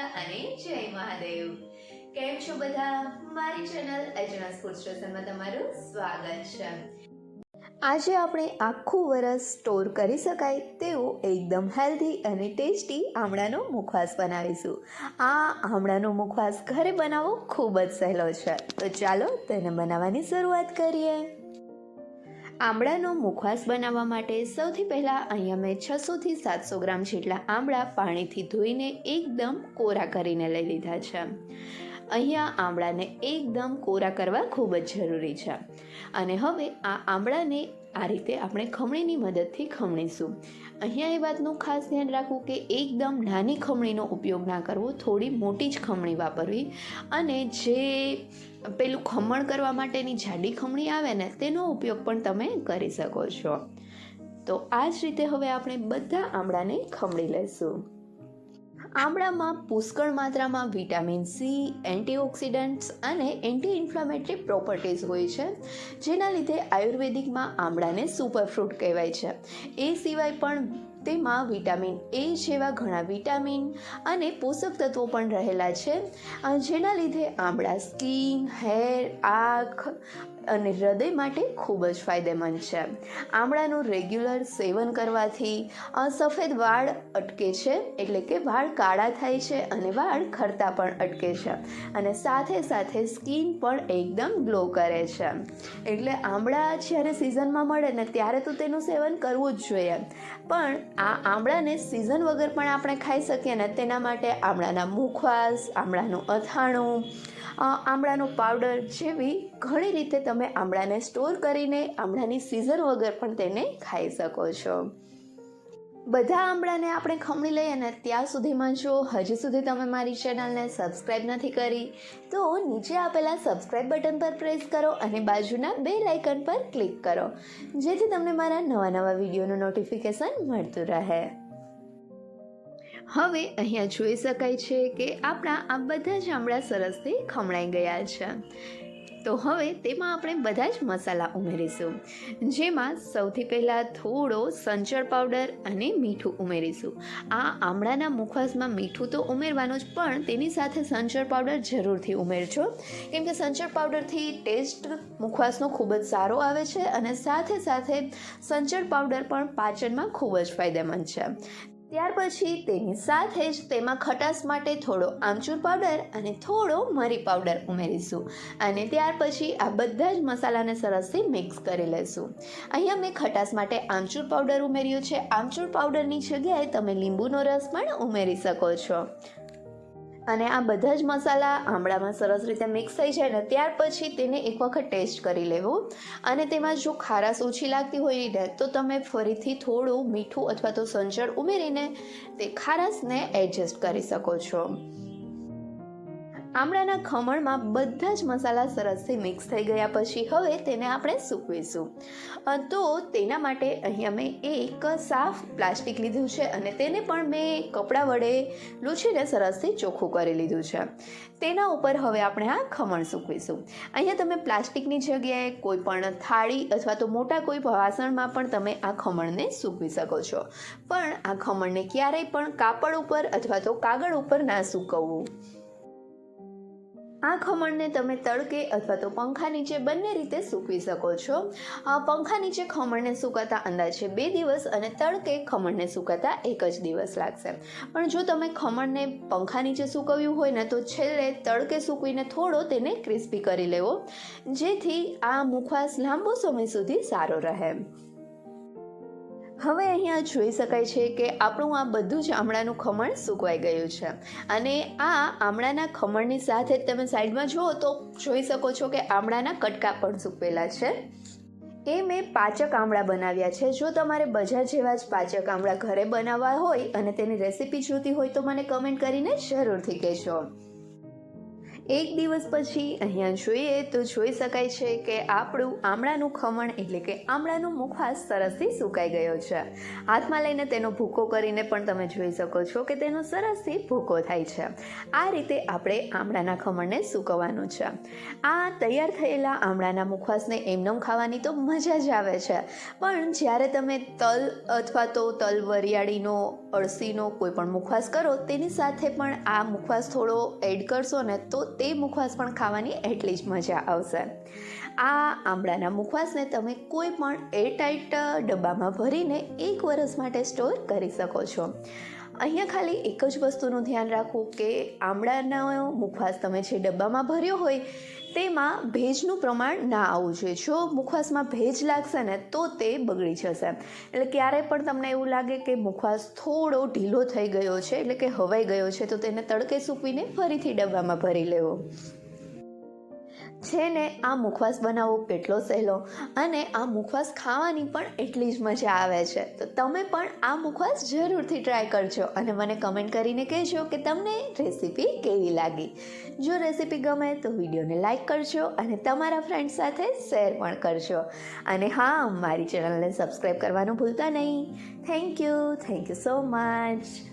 અને જય મહાદેવ કેમ છો બધા? મારી ચેનલ અજના ફૂડ સ્ટેશનમાં તમારું સ્વાગત છે. આજે આપણે આખું વરસ સ્ટોર કરી શકાય તેવો એકદમ હેલ્ધી અને ટેસ્ટી આમળાનો મુખવાસ બનાવીશું. આ આમળાનો મુખવાસ ઘરે બનાવવો ખૂબ જ સહેલો છે. તો ચાલો તેને બનાવવાની શરૂઆત કરીએ. આમળાનો મુખવાસ બનાવવા માટે સૌથી પહેલાં અહીંયા મેં છસોથી સાતસો ગ્રામ જેટલા આમળા પાણીથી ધોઈને એકદમ કોરા કરીને લઈ લીધા છે. અહીંયા આમળાને એકદમ કોરા કરવા ખૂબ જ જરૂરી છે. અને હવે આ આમળાને આ રીતે આપણે ખમણીની મદદથી ખમણીશું. અહીંયા એ વાતનું ખાસ ધ્યાન રાખવું કે એકદમ નાની ખમણીનો ઉપયોગ ના કરવો, થોડી મોટી જ ખમણી વાપરવી અને જે પેલું ખમણ કરવા માટેની જાડી ખમણી આવે ને, તેનો ઉપયોગ પણ તમે કરી શકો છો. તો આ જ રીતે હવે આપણે બધા આમળાને ખમણી લઈશું આમળામાં પુષ્કળ માત્રામાં વિટામિન સી, એન્ટીઓક્સિડન્ટ્સ અને એન્ટી ઇન્ફ્લામેટરી પ્રોપર્ટીઝ હોય છે, જેના લીધે આયુર્વેદિકમાં આમળાને સુપરફ્રૂટ કહેવાય છે. એ સિવાય પણ તેમાં વિટામિન એ જેવા ઘણા વિટામિન અને પોષક તત્વો પણ રહેલા છે. જેના લીધે આમળા સ્કિન, હેર, આંખ અને હૃદય માટે ખૂબ જ ફાયદેમંદ છે. આમળાનું રેગ્યુલર સેવન કરવાથી સફેદ વાળ અટકે છે, એટલે કે વાળ કાળા થાય છે અને વાળ ખરતા પણ અટકે છે અને સાથે સાથે સ્કિન પણ એકદમ ગ્લો કરે છે. એટલે આમળા જ્યારે સિઝનમાં મળે ને ત્યારે તો તેનું સેવન કરવું જ જોઈએ. પણ આ આમળાને સિઝન વગર પણ આપણે ખાઈ શકીએ ને તેના માટે આમળાના મુખવાસ, આમળાનું અથાણું આમળાનો પાવડર જેવી ઘણી રીતે તમે આમળાને સ્ટોર કરીને આમળાની સિઝન વગર પણ તેને ખાઈ શકો છો. બધા આમળાને આપણે ખમણી લઈએ ને ત્યાં સુધીમાં જો હજી સુધી તમે મારી ચેનલને સબસ્ક્રાઈબ નથી કરી, તો નીચે આપેલા સબસ્ક્રાઈબ બટન પર પ્રેસ કરો અને બાજુના બે લાઇકન પર ક્લિક કરો, જેથી તમને મારા નવા નવા વિડીયોનું નોટિફિકેશન મળતું રહે. હવે અહીંયા જોઈ શકાય છે કે આપણા આ બધા જ આમળા સરસથી ખમણાઈ ગયા છે. તો હવે તેમાં આપણે બધા જ મસાલા ઉમેરીશું. જેમાં સૌથી પહેલાં થોડો સંચળ પાવડર અને મીઠું ઉમેરીશું. આ આમળાના મુખવાસમાં મીઠું તો ઉમેરવાનું જ, પણ તેની સાથે સંચળ પાવડર જરૂરથી ઉમેરજો. કેમ કે સંચળ પાવડરથી ટેસ્ટ મુખવાસનો ખૂબ જ સારો આવે છે અને સાથે સાથે સંચળ પાવડર પણ પાચનમાં ખૂબ જ ફાયદેમંદ છે. ત્યાર પછી તેની સાથે જ તેમાં ખટાશ માટે થોડો આમચૂર પાવડર અને થોડો મરી પાવડર ઉમેરીશું. અને ત્યાર પછી આ બધા જ મસાલાને સરસથી મિક્સ કરી લઈશું અહીંયા મેં ખટાશ માટે આમચૂર પાવડર ઉમેર્યું છે. આમચૂર પાવડરની જગ્યાએ તમે લીંબુનો રસ પણ ઉમેરી શકો છો. અને આ બધા જ મસાલા આમળામાં સરસ રીતે મિક્સ થઈ જાય ને ત્યાર પછી તેને એક વખત ટેસ્ટ કરી લેવું. અને તેમાં જો ખારાશ ઓછી લાગતી હોય ને તો તમે ફરીથી થોડું મીઠું અથવા તો સંચળ ઉમેરીને તે ખારાશને એડજસ્ટ કરી શકો છો. આમળાના ખમણમાં બધા જ મસાલા સરસથી મિક્સ થઈ ગયા પછી હવે તેને આપણે સૂકવીશું. તો તેના માટે અહીંયા મેં એક સાફ પ્લાસ્ટિક લીધું છે અને તેને પણ મેં કપડાં વડે લૂછીને સરસથી ચોખ્ખું કરી લીધું છે. તેના ઉપર હવે આપણે આ ખમણ સૂકવીશું. અહીંયા તમે પ્લાસ્ટિકની જગ્યાએ કોઈ પણ થાળી અથવા તો મોટા કોઈ વાસણમાં પણ તમે આ ખમણને સૂકવી શકો છો. પણ આ ખમણને ક્યારેય પણ કાપડ ઉપર અથવા તો કાગળ ઉપર ના સૂકવવું. આ ખમણને તમે તડકે અથવા તો પંખા નીચે બંને રીતે સૂકવી શકો છો. પંખા નીચે ખમણને સુકાતા અંદાજે બે દિવસ અને તડકે ખમણને સુકાતા એક જ દિવસ લાગશે. પણ જો તમે ખમણને પંખા નીચે સૂકવ્યું હોય ને તો છેલ્લે તડકે સૂકવીને થોડો તેને ક્રિસ્પી કરી લેવો, જેથી આ મુખવાસ લાંબો સમય સુધી સારો રહે. હવે અહીંયા જોઈ શકાય છે કે આપણું આ બધું જ આમળાનું ખમણ સૂકવાઈ ગયું છે. અને આ આમળાના ખમણની સાથે તમે સાઈડમાં જુઓ તો જોઈ શકો છો કે આમળાના કટકા પણ સૂકવેલા છે. એ મેં પાચક આમળા બનાવ્યા છે. જો તમારે બજાર જેવા જ પાચક આમળા ઘરે બનાવવા હોય અને તેની રેસીપી જોતી હોય તો મને કમેન્ટ કરીને જરૂરથી કહેજો. એક દિવસ પછી અહીંયા જોઈએ તો જોઈ શકાય છે કે આપણું આમળાનું ખમણ એટલે કે આમળાનું મુખવાસ સરસથી સુકાઈ ગયો છે. હાથમાં લઈને તેનો ભૂકો કરીને પણ તમે જોઈ શકો છો કે તેનો સરસથી ભૂકો થાય છે. આ રીતે આપણે આમળાના ખમણને સૂકવવાનું છે. આ તૈયાર થયેલા આમળાના મુખવાસને એમનેમ ખાવાની તો મજા જ આવે છે. પણ જ્યારે તમે તલ અથવા તો તલ વરિયાળીનો, અળસીનો કોઈ પણ મુખવાસ કરો, તેની સાથે પણ આ મુખવાસ થોડો એડ કરશો ને તો તે મુખવાસ પણ ખાવાની એટલી જ મજા આવશે. આ આમળાના મુખવાસને તમે કોઈ પણ એરટાઈટ ડબ્બામાં ભરીને એક વરસ માટે સ્ટોર કરી શકો છો. અહીંયા ખાલી એક જ વસ્તુનું ધ્યાન રાખવું કે આમળાનો મુખવાસ તમે જે ડબ્બામાં ભર્યો હોય તેમાં ભેજનું પ્રમાણ ના આવવું જોઈએ. જો મુખવાસમાં ભેજ લાગશે ને, તો તે બગડી જશે. એટલે ક્યારેય પણ તમને એવું લાગે કે મુખવાસ થોડો ઢીલો થઈ ગયો છે, એટલે કે હવાઈ ગયો છે, તો તેને તડકે સૂકવીને ફરીથી ડબ્બામાં ભરી લેવો. છે ને, આ મુખવાસ બનાવવો કેટલો સહેલો. અને આ મુખવાસ ખાવાની પણ એટલી જ મજા આવે છે. તો તમે પણ આ મુખવાસ જરૂરથી ટ્રાય કરજો અને મને કમેન્ટ કરીને કહેજો કે તમને રેસીપી કેવી લાગી. જો રેસીપી ગમે તો વિડીયોને લાઇક કરજો અને તમારા ફ્રેન્ડ સાથે શેર પણ કરજો. અને હા, મારી ચેનલને સબસ્ક્રાઈબ કરવાનું ભૂલતા નહીં. Thank you thank you so much